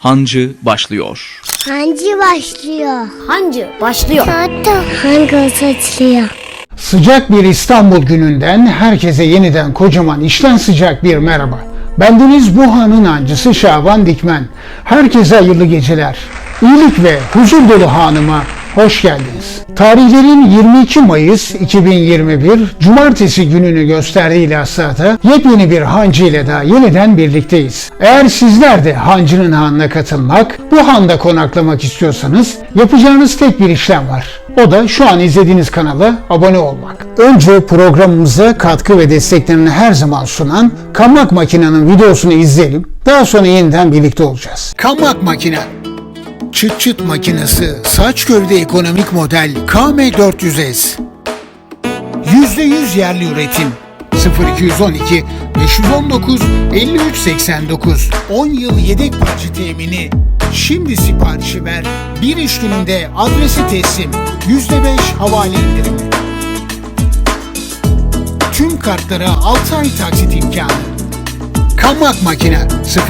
Hancı başlıyor. Hancı başlıyor. Hancı başlıyor. Hatta hangi saçlıyor? Sıcak bir İstanbul gününden herkese yeniden kocaman işten sıcak bir merhaba. Bendeniz bu hanın ancısı Şaban Dikmen. Herkese hayırlı geceler. İyilik ve huzur dolu hanıma hoş geldiniz. Tarihlerin 22 Mayıs 2021 Cumartesi gününü gösterdiği ilhasata yepyeni bir hancı ile daha yeniden birlikteyiz. Eğer sizler de hancının hanına katılmak, bu handa konaklamak istiyorsanız yapacağınız tek bir işlem var. O da şu an izlediğiniz kanala abone olmak. Önce programımıza katkı ve desteklerini her zaman sunan Kamak Makina'nın videosunu izleyelim. Daha sonra yeniden birlikte olacağız. Kamak Makina Çıt çıt makinesi saç gövde ekonomik model KM400S. %100 yerli üretim. 0212 519 5389 10 yıl yedek parça temini. Şimdi siparişi ver. Bir iş gününde adresi teslim. %5 havale indirimi. Tüm kartlara 6 ay taksit imkanı. Kamak Makine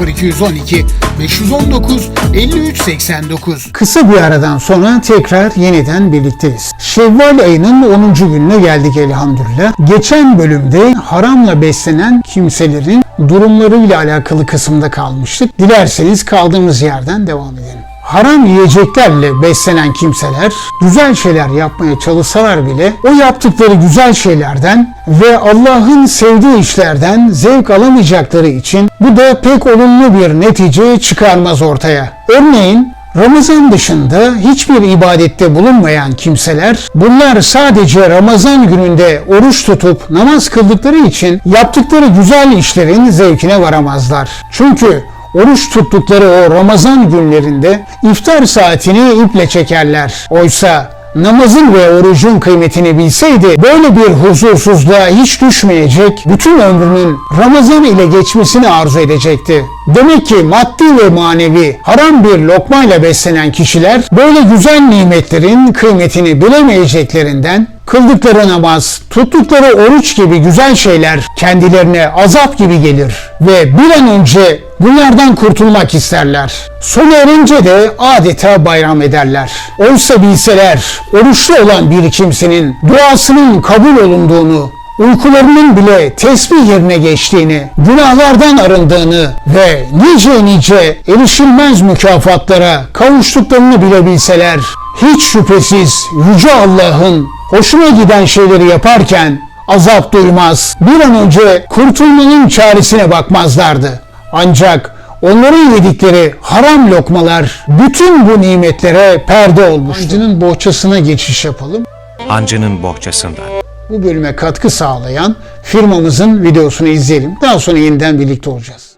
0212 519 5389 Kısa bir aradan sonra tekrar yeniden birlikteyiz. Şevval ayının 10. gününe geldik elhamdülillah. Geçen bölümde haramla beslenen kimselerin durumlarıyla alakalı kısımda kalmıştık. Dilerseniz kaldığımız yerden devam edelim. Haram yiyeceklerle beslenen kimseler güzel şeyler yapmaya çalışsalar bile o yaptıkları güzel şeylerden ve Allah'ın sevdiği işlerden zevk alamayacakları için bu da pek olumlu bir netice çıkarmaz ortaya. Örneğin Ramazan dışında hiçbir ibadette bulunmayan kimseler bunlar sadece Ramazan gününde oruç tutup namaz kıldıkları için yaptıkları güzel işlerin zevkine varamazlar. Çünkü oruç tuttukları o Ramazan günlerinde iftar saatini iple çekerler. Oysa namazın ve orucun kıymetini bilseydi böyle bir huzursuzluğa hiç düşmeyecek, bütün ömrünün Ramazan ile geçmesini arzu edecekti. Demek ki maddi ve manevi haram bir lokmayla beslenen kişiler böyle güzel nimetlerin kıymetini bilemeyeceklerinden kıldıkları namaz, tuttukları oruç gibi güzel şeyler kendilerine azap gibi gelir ve bir an önce bunlardan kurtulmak isterler. Sonu erince de adeta bayram ederler. Oysa bilseler oruçlu olan bir kimsenin duasının kabul olunduğunu, uykularının bile tesbih yerine geçtiğini, günahlardan arındığını ve nice nice erişilmez mükafatlara kavuştuklarını bile bilseler, hiç şüphesiz Yüce Allah'ın hoşuna giden şeyleri yaparken azap duymaz, bir an önce kurtulmanın çaresine bakmazlardı. Ancak onların yedikleri haram lokmalar bütün bu nimetlere perde olmuş. Hancının bohçasına geçiş yapalım. Hancının bohçasında. Bu bölüme katkı sağlayan firmamızın videosunu izleyelim. Daha sonra yeniden birlikte olacağız.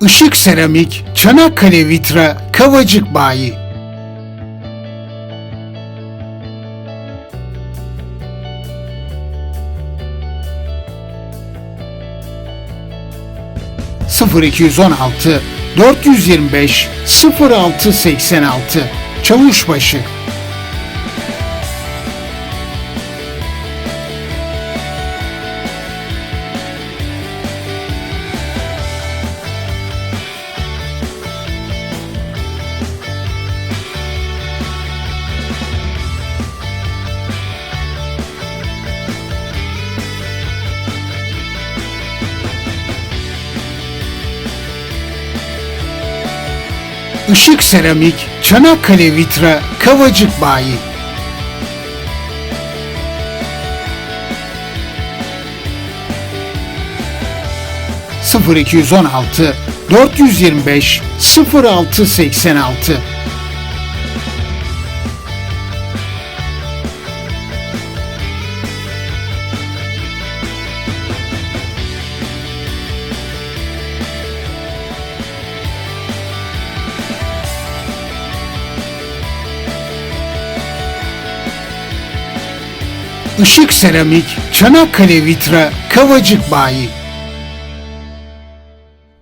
Işık Seramik, Çanakkale Vitra, Kavacık Bayi. ...0216 425 0686 Çavuşbaşı Işık Seramik, Çanakkale Vitra, Kavacık Bayi. ...0216 425 0686 Işık Seramik, Çanakkale Vitra, Kavacık Bayi.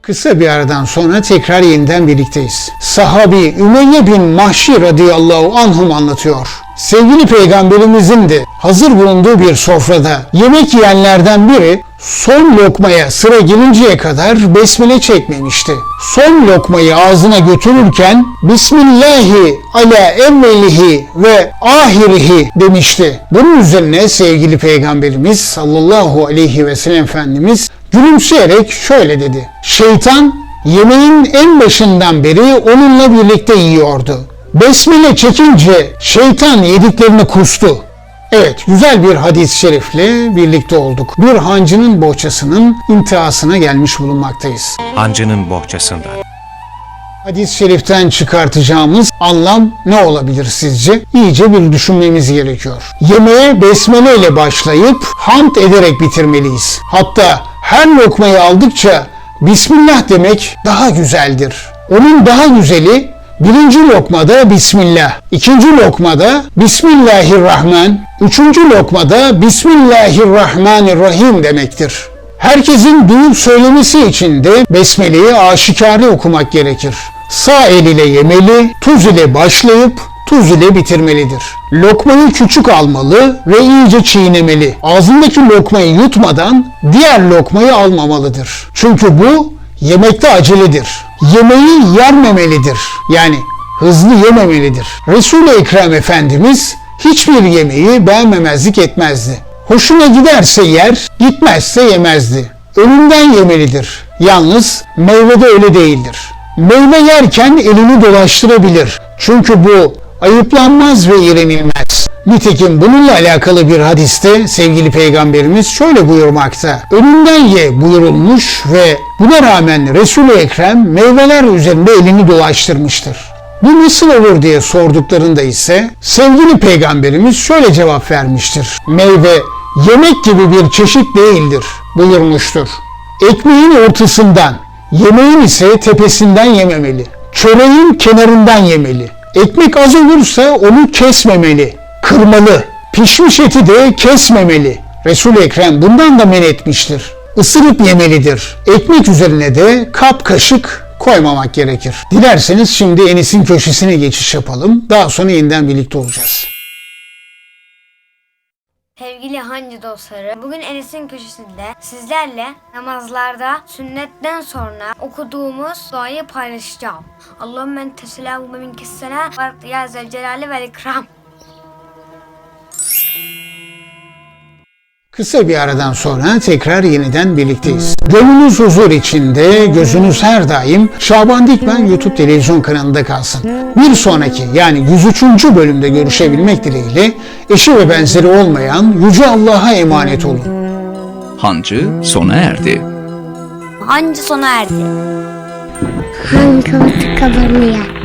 Kısa bir aradan sonra tekrar yeniden birlikteyiz. Sahabi Ümeyye bin Mahşi radıyallahu anhum anlatıyor. Sevgili peygamberimizin de hazır bulunduğu bir sofrada yemek yiyenlerden biri son lokmaya sıra gelinceye kadar besmele çekmemişti. Son lokmayı ağzına götürürken Bismillahi ala evvelihi ve ahirihi demişti. Bunun üzerine sevgili Peygamberimiz sallallahu aleyhi ve sellem Efendimiz gülümseyerek şöyle dedi. Şeytan yemeğin en başından beri onunla birlikte yiyordu. Besmele çekince şeytan yediklerini kustu. Evet, güzel bir hadis-i şerifle birlikte olduk. Bir hancının bohçasının intihasına gelmiş bulunmaktayız. Hancının bohçasından. Hadis-i şeriften çıkartacağımız anlam ne olabilir sizce? İyice bir düşünmemiz gerekiyor. Yemeğe besmele ile başlayıp hamd ederek bitirmeliyiz. Hatta her lokmayı aldıkça Bismillah demek daha güzeldir. Onun daha güzeli birinci lokmada Bismillah, ikinci lokmada Bismillahirrahman, üçüncü lokmada Bismillahirrahmanirrahim demektir. Herkesin duyup söylemesi için de Besmele'yi aşikare okumak gerekir. Sağ el ile yemeli, tuz ile başlayıp tuz ile bitirmelidir. Lokmayı küçük almalı ve iyice çiğnemeli. Ağzındaki lokmayı yutmadan diğer lokmayı almamalıdır. Çünkü bu yemekte aceledir. Yemeği yermemelidir. Yani hızlı yememelidir. Resul-i Ekrem Efendimiz hiçbir yemeği beğenmemezlik etmezdi. Hoşuna giderse yer, gitmezse yemezdi. Önünden yemelidir. Yalnız meyvede öyle değildir. Meyve yerken elini dolaştırabilir. Çünkü bu ayıplanmaz ve iğrenilmez. Nitekim bununla alakalı bir hadiste sevgili peygamberimiz şöyle buyurmakta. Önünden ye buyurulmuş ve buna rağmen Resul-i Ekrem meyveler üzerinde elini dolaştırmıştır. Bu nasıl olur diye sorduklarında ise sevgili peygamberimiz şöyle cevap vermiştir. Meyve yemek gibi bir çeşit değildir buyurmuştur. Ekmeğin ortasından, yemeğin ise tepesinden yememeli. Çöreğin kenarından yemeli. Ekmek az olursa onu kesmemeli, kırmalı. Pişmiş eti de kesmemeli. Resul-i Ekrem bundan da men etmiştir. Isırıp yemelidir. Ekmek üzerine de kap kaşık koymamak gerekir. Dilerseniz şimdi Enis'in köşesine geçiş yapalım. Daha sonra yeniden birlikte olacağız. Sevgili hancı dostları, bugün Enes'in köşesinde sizlerle namazlarda sünnetten sonra okuduğumuz duayı paylaşacağım. Allahümme ente selamu ve minkes selam ve ya zelcelali vel ikram. Kısa bir aradan sonra tekrar yeniden birlikteyiz. Gönlünüz huzur içinde, gözünüz her daim Şaban Dikmen YouTube televizyon kanalında kalsın. Bir sonraki yani 103. bölümde görüşebilmek dileğiyle eşi ve benzeri olmayan Yüce Allah'a emanet olun. Hancı sona erdi. Hancı sona erdi. Hangi kabarmaya?